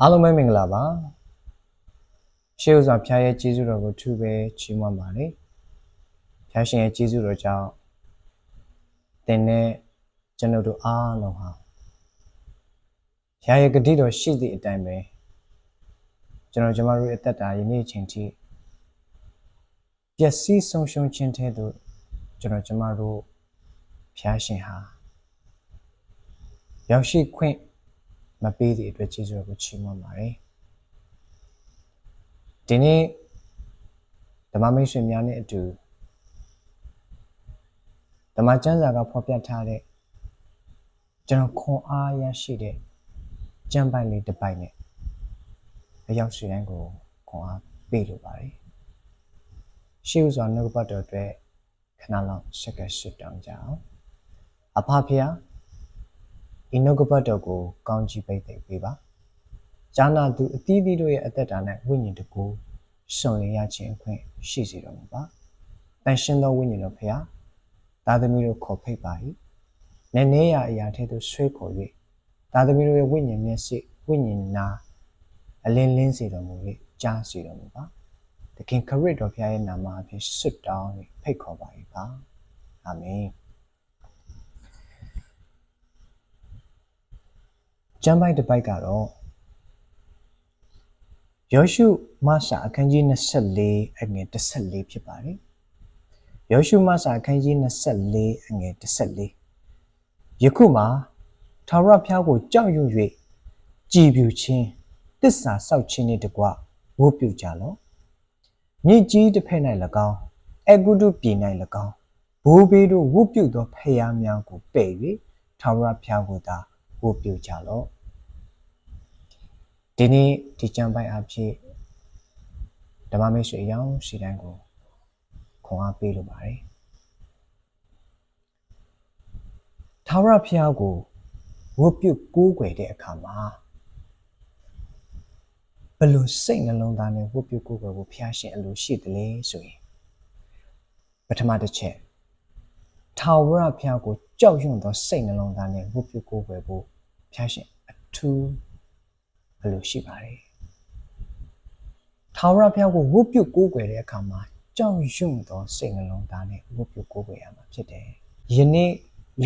အားလုံးပဲမင်္ဂလာပါရှေးဥစွာဖျားရဲ့ကျေးဇူးတော်ကိုထူပဲချီးမွမ်းပါတယ်ဖျားရှင်ရဲ့ကျေးဇူးတော်ကြောင့်သင်နဲ့ကျွန်တော်တို့အားလုံးဟာဖျားရဲ့ဂတိတော်ရှိသည့်အတိုင်းပဲကျွန်တော်ကျမတို့ရဲ့အသက်တာယနေ့အချိန်ထိပျက်စီးဆုံးရှုံးခြင်းတဲ့သို့ကျွန်တော်ကျမတို့ဖျားရှင်ဟာရောက်ရှိခွင့် မပေးသည့်အတွက်ကျေးဇူးတော်ကိုချီးမွမ်းပါတယ်ဒီနေ့ဓမ္မမိတ်ဆွေများနဲ့အတူဓမ္မကျမ်းစာကဖော်ပြထားတဲ့ကျွန်တော်ခွန်အားရရှိတဲ့ကျမ်းပိုက်လေးတစ်ပိုက်နဲ့အရောက်ရှိတိုင်းကိုခွန်အားပေးလိုပါတယ်ရှေးဥစွာနှုတ်ပတ်တော်အတွက်ခဏလောက်ဆက်ကဆွတောင်းကြအောင်အဖဖျား ဤနှုတ်ကပတ်တော်ကိုကောင်းကြီးပိတ်သိပ်ပေးပါ။ဈာနာသူအသီးသီးတို့ရဲ့အသက်တာ၌ဝိညာဉ်တကူစွန့်လျရခြင်းအခွင့်ရှိစေတော်မူပါ။တန်ရှင်သောဝိညာဉ်တော်ဖျားသားသမီးတို့ခေါ်ဖိတ်ပါ၏။နည်းနည်းရာအရာထဲသို့ဆွဲခေါ်၍သားသမီးတို့ရဲ့ဝိညာဉ်မျက်စိဝိညာဉ်နာအလင်းလင်းစေတော်မူ၍ကြားစေတော်မူပါ။သခင်ခရစ်တော်ဖျားရဲ့နာမအဖြစ်ဆွတ်တောင်း၍ဖိတ်ခေါ်ပါ၏ပါ။အာမင်။ ကျမ်းပိုက်တစ်ပိုက်ကတော့ယောရှုမဆာအခန်းကြီး24အငယ်14ဖြစ်ပါတယ်။ယောရှုမဆာအခန်းကြီး24အငယ်14ယခုမှာထာဝရဘုရားကိုကြောက်ရွံ့၍ကြည်ပြူခြင်းတစ္ဆာဆောက်ခြင်းနှင့်တကွဝတ်ပြုကြလော့။မြစ်ကြီးတစ်ဖက်၌၎င်းအဂုတုပြည်၌၎င်းဘိုးဘေးတို့ဝတ်ပြုသောဖျားများကိုပယ်၍ထာဝရဘုရားကိုသာဝတ်ပြုကြလော့။ ဒီနေ့ဒီကျမ်းပိုက်အဖြစ်ဓမ္မမိတ်ဆွေအယောင်ရှိတိုင်းကိုခွန်အားပေးလိုပါတယ်ထာဝရဘုရားကိုဝတ်ပြုကိုးကွယ်တဲ့အခါမှာဘယ်လိုစိတ်နှလုံးသားနဲ့ဝတ်ပြုကိုးကွယ်ဖို့ဘုရားရှင်အလိုရှိတယ်လဲဆိုရင်ပထမတစ်ချက်ထာဝရဘုရားကိုကြောက်ရွံ့သောစိတ်နှလုံးသားနဲ့ဝတ်ပြုကိုးကွယ်ဖို့ဘုရားရှင်အထူး ဘယ်လိုရှိပါလဲထာဝရဘုရားကိုဝတ်ပြုကိုးကွယ်တဲ့အခါမှာကြောက်ရွံ့သောစိတ်နှလုံးသားနဲ့ဝတ်ပြုကိုးကွယ်ရမှာဖြစ်တယ်။ယနေ့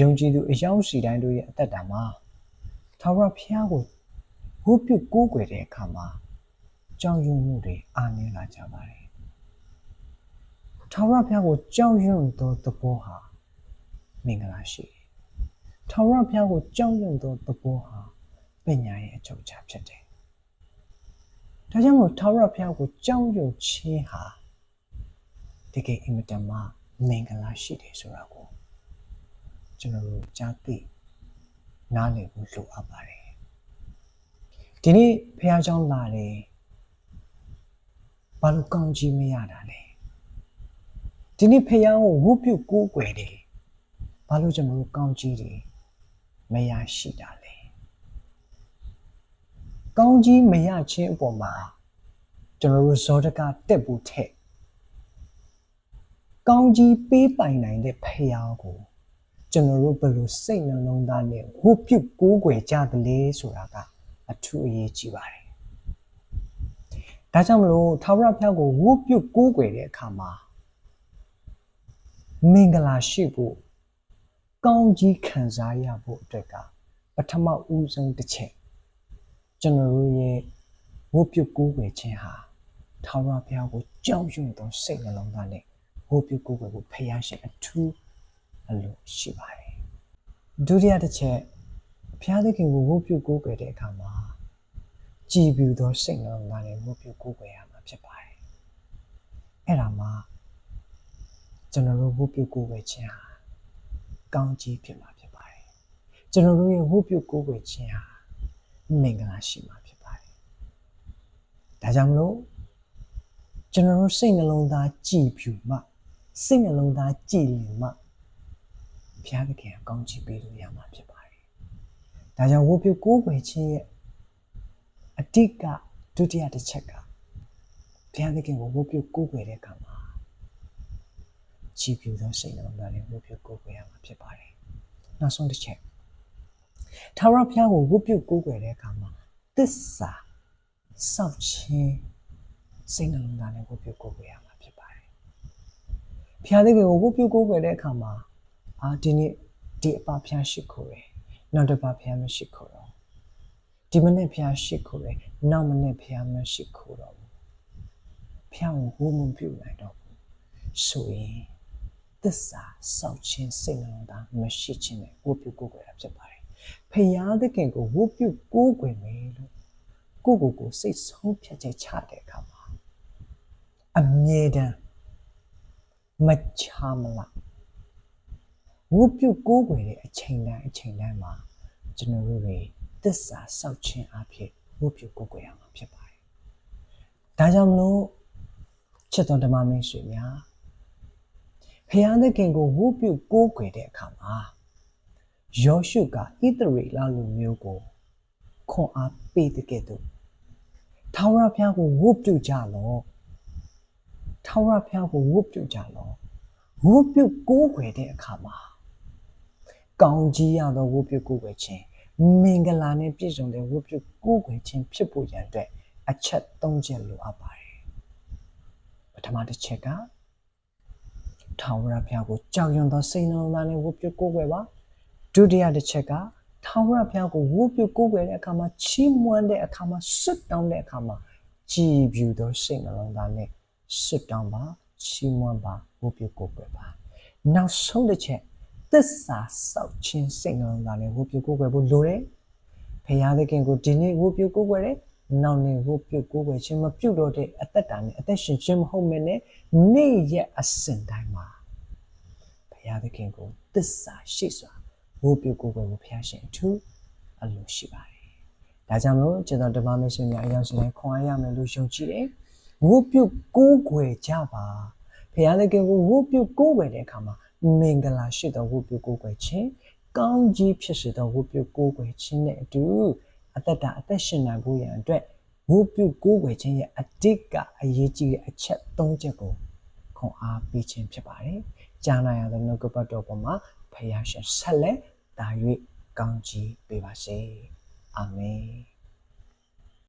ယုံကြည်သူအယောက်စီတိုင်းတို့ရဲ့အသက်တာမှာထာဝရဘုရားကိုဝတ်ပြုကိုးကွယ်တဲ့အခါမှာကြောက်ရွံ့မှုတွေအာနည်းလာကြပါတယ်။ထာဝရဘုရားကိုကြောက်ရွံ့သောသဘောဟာမင်္ဂလာရှိတယ်။ထာဝရဘုရားကိုကြောက်ရွံ့သောသဘောဟာပညာရဲ့အချုပ်အခြာဖြစ်တယ် ဒါကြောင့်မို့ထာဝရဘုရားကိုကြောက်ရွံ့ခြင်းဟာတကယ်အင်မတန်မှမင်္ဂလာရှိတယ်ဆိုတာကိုကျွန်တော်တို့ကြားသိနားလည်ဖို့လိုအပ်ပါတယ်ဒီနေ့ဘုရားကျောင်းလာတယ်ဘာလို့ကောင်းကြီးမရတာလဲဒီနေ့ဖះကိုဝုပြုကိုးကွယ်တယ်ဘာလို့ကျွန်တော်တို့ကောင်းကြီးတွေမရရှိတာလဲ ကောင်းကြီးမရခြင်းအပေါ်မှာကျွန်တော်တို့ဇောတကတက်ဖို့ထက်ကောင်းကြီးပေးပိုင်နိုင်တဲ့ဖရာကိုကျွန်တော်တို့ဘယ်လိုစိတ်နှလုံးသားနဲ့ဝုပြုကိုးကွယ်ကြသလဲဆိုတာကအထူးအရေးကြီးပါတယ်။ဒါကြောင့်မလို့ထာဝရဘုရားကိုဝုပြုကိုးကွယ်တဲ့အခါမှာမင်္ဂလာရှိဖို့ကောင်းကြီးခံစားရဖို့အတွက်ကပထမဦးဆုံးတစ်ချက် ကျွန်တော်တို့ရဲ့ဝတ်ပြုကိုးကွယ်ခြင်းဟာထာဝရဘုရားကိုကြောက်ရွံ့သောစိတ်နှလုံးသားနဲ့ဝတ်ပြုကိုးကွယ်ဖို့ဖျားရှင်အထူးအလိုရှိပါတယ်ဒုတိယတစ်ချက်ဘုရားသခင်ကိုဝတ်ပြုကိုးကွယ်တဲ့အခါမှာကြည်ပြူသောစိတ်နှလုံးသားနဲ့ဝတ်ပြုကိုးကွယ်ရမှာဖြစ်ပါတယ်အဲ့ဒါမှကျွန်တော်တို့ဝတ်ပြုကိုးကွယ်ခြင်းဟာကောင်းကြီးဖြစ်မှာဖြစ်ပါတယ်ကျွန်တော်တို့ရဲ့ဝတ်ပြုကိုးကွယ်ခြင်းဟာ မင်္ဂလာရှိမှာဖြစ်ပါတယ်။ဒါကြောင့်မလို့ကျွန်တော်တို့စိတ်နှလုံးသားကြည်ဖြူမှစိတ်နှလုံးသားကြည်လင်မှဘုရားသခင်အကောင်းချီးပေးလို့ရမှာဖြစ်ပါတယ်။ဒါကြောင့်ဝတ်ပြုကိုးကွယ်ခြင်းရဲ့အတိတ်ကဒုတိယတစ်ချက်ကဘုရားသခင်ကိုဝတ်ပြုကိုးကွယ်တဲ့အခါမှာကြည်ဖြူသောစိတ်နှလုံးသားနဲ့ဝတ်ပြုကိုးကွယ်ရမှာဖြစ်ပါတယ်။နောက်ဆုံးတစ်ချက် ထာဝရဘုရားကိုဝတ်ပြုကိုးကွယ်တဲ့အခါမှာသစ္စာစောက်ချင်းစိတ်နှလုံးသားနဲ့ဝတ်ပြုကိုယ်ကိုယ်ရမှာဖြစ်ပါတယ်။ဖျားသခင်ကိုဝတ်ပြုကိုယ်ကိုယ်တဲ့အခါမှာအာဒီနေ့ဒီအပဖျားရှိခိုးတယ်။နောက်တစ်ပါးဖျားမရှိခိုးတော့ဒီမနေ့ဖျားရှိခိုးတယ်။နောက်မနေ့ဖျားမရှိခိုးတော့ဘူး။ဖျားကိုဝတ်မပြုနိုင်တော့ဘူး။ဆိုရင်သစ္စာစောက်ချင်းစိတ်နှလုံးသားမရှိခြင်းနဲ့ဝတ်ပြုကိုယ်ကိုယ်ရဖြစ်ပါတယ်။ ဖျားသခင်ကိုဝတ်ပြုကိုယ်ကိုယ်မယ်လို့ကိုယ့်ကိုယ်ကိုစိတ်ဆုံးဖြတ်ချက်ချတဲ့အခါမှာအမြဲတမ်းမချမလားဝုပြုကိုးကွယ်တဲ့အချိန်တိုင်းအချိန်တိုင်းမှာကျွန်တော်တို့တွေသစ္စာစောင့်ခြင်းအဖြစ်ဝုပြုကိုးကွယ်ရမှာဖြစ်ပါတယ်။ဒါကြောင့်မလို့ချစ်တော်ဓမ္မမင်းဆွေများဖျားသခင်ကိုဝုပြုကိုးကွယ်တဲ့အခါမှာ ယောရှုကဣသရေလလူမျိုးကိုခွန်အားပေးတဲ့ကဲ့သို့ထာဝရဘုရားကိုဝတ်ပြုကြလော့ထာဝရဘုရားကိုဝတ်ပြုကြလော့ဝတ်ပြုကိုးကွယ်တဲ့အခါမှာကောင်းကြီးရသောဝတ်ပြုကိုးကွယ်ခြင်းမင်္ဂလာနဲ့ပြည့်စုံတဲ့ဝတ်ပြုကိုးကွယ်ခြင်းဖြစ်ဖို့ရန်အတွက်အချက်၃ချက်လိုအပ်ပါတယ်ပထမတစ်ချက်ကထာဝရဘုရားကိုကြောက်ရွံ့သောစိတ်နှလုံးသားနဲ့ဝတ်ပြုကိုးကွယ်ပါ ဒုတိယတစ်ချက်ကထာဝရဘုရားကိုဝတ်ပြုကိုးကွယ်တဲ့အခါမှာချီးမွမ်းတဲ့အခါမှာစွတ်တောင်းတဲ့အခါမှာကြည်ဖြူသောစိတ်နှလုံးသားနဲ့စွတ်တောင်းပါချီးမွမ်းပါဝတ်ပြုကိုးကွယ်ပါနောက်ဆုံးတစ်ချက်သစ္စာစောက်ခြင်းစိတ်နှလုံးသားနဲ့ဝတ်ပြုကိုးကွယ်ဖို့လိုတယ်ဖခင်သခင်ကိုဒီနေ့ဝတ်ပြုကိုးကွယ်တယ်နောက်နေ့ဝတ်ပြုကိုးကွယ်ခြင်းမပြုတ်တော့တဲ့အသက်တာနဲ့အသက်ရှင်ခြင်းမဟုတ်မနဲ့နေ့ရက်အစဉ်တိုင်းမှာဖခင်သခင်ကိုသစ္စာရှိစွာ ဝတ်ပြုကိုးကွယ်ဖို့ဖခင်ရှင်အထူးအလိုရှိပါတယ်။ဒါကြောင့်မလို့ကျွန်တော်ဓမ္မမရှင်များအရောက်ရှင်ခွန်အားရမယ်လို့ယုံကြည်တယ်။ဝတ်ပြုကိုးကွယ်ကြပါ။ဖခင်သခင်ကိုဝတ်ပြုကိုးကွယ်တဲ့အခါမှာမင်္ဂလာရှိသောဝတ်ပြုကိုးကွယ်ခြင်းကောင်းကြီးဖြစ်စေသောဝတ်ပြုကိုးကွယ်ခြင်းနဲ့အတူအသက်တာအသက်ရှင်နိုင်ဖို့ရန်အတွက်ဝတ်ပြုကိုးကွယ်ခြင်းရဲ့အတိတ်ကအရေးကြီးတဲ့အချက်၃ချက်ကိုခွန်အားပေးခြင်းဖြစ်ပါတယ်။ကြားနာရသောနှုတ်ကပတ်တော်ပေါ်မှာဖခင်ရှင်ဆက်လက် တာ၍ကောင်းချီးပေးပါစေအာမင်